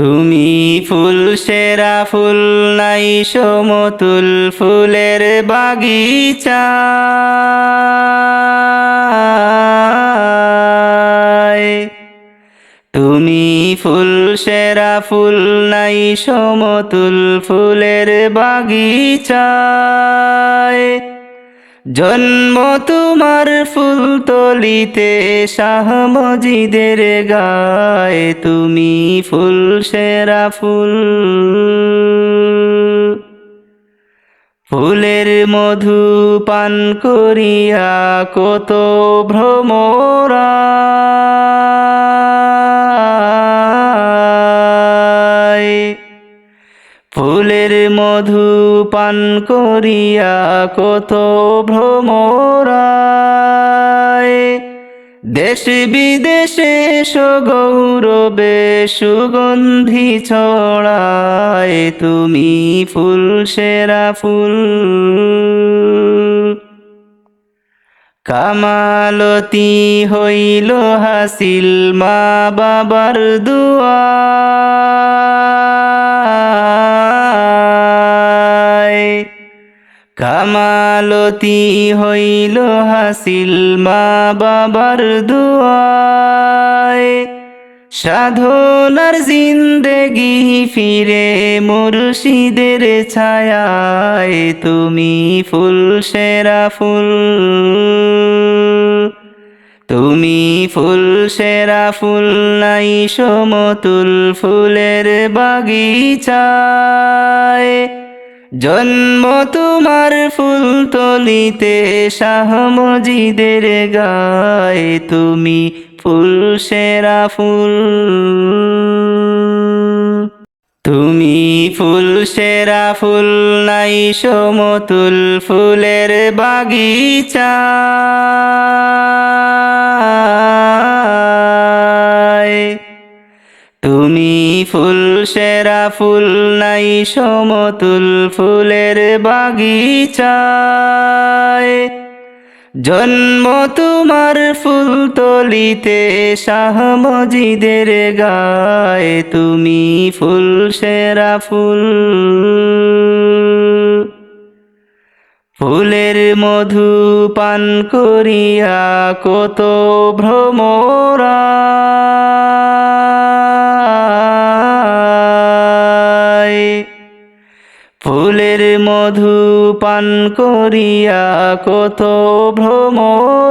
তুমি ফুল, সেরা ফুল নাই সমতুল ফুলের বাগিচা। তুমি ফুল, সেরা ফুল নাই সমতুল ফুলের বাগিচায় জন্ম তোমার ফুল তলিতে শাহ মজিদের গায়ে তুমি ফুল, সেরা ফুল। ফুলের মধু পান করিয়া কত ভ্রমরা ফুলের মধু পান করিয়া কত ভ্রমরায়। দেশ বিদেশে সগৌরবে সুগন্ধি ছড়ায়, তুমি ফুল, সেরা ফুল। কামালতি হইল হাসিল মা বাবার দুয়ায় কামালতি হইল হাসিল মা বাবার দুয়ায়। সাধনার জিন্দেগি ফিরে মুর্শিদের ছায়ায়, তুমি ফুল, সেরা ফুল। তুমি ফুল, সেরা ফুল নাই সমতুল ফুলের বাগিচায়। জন্ম তোমার ফুল তলিতে শাহ মজিদের গায়ে তুমি ফুল সেরা ফুল। তুমি ফুল সেরা ফুল নাই সমতুল ফুলের বাগিচায় ফুল, সেরা ফুল নাই সমতুল ফুলের বাগিচায়। জন্ম তোমার ফুল তলিতে, শাহ মজিদের গায়ে তুমি ফুল, সেরা ফুল। ফুলের মধু পান করিয়া কত ভ্রমরা ফুলের মধু পান করিয়া কত ভ্রমরায়।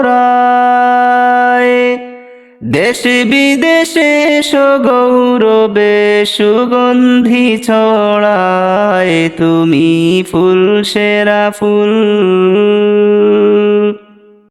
দেশ বিদেশে সগৌরবে সুগন্ধি ছড়ায়, তুমি ফুল, সেরা ফুল।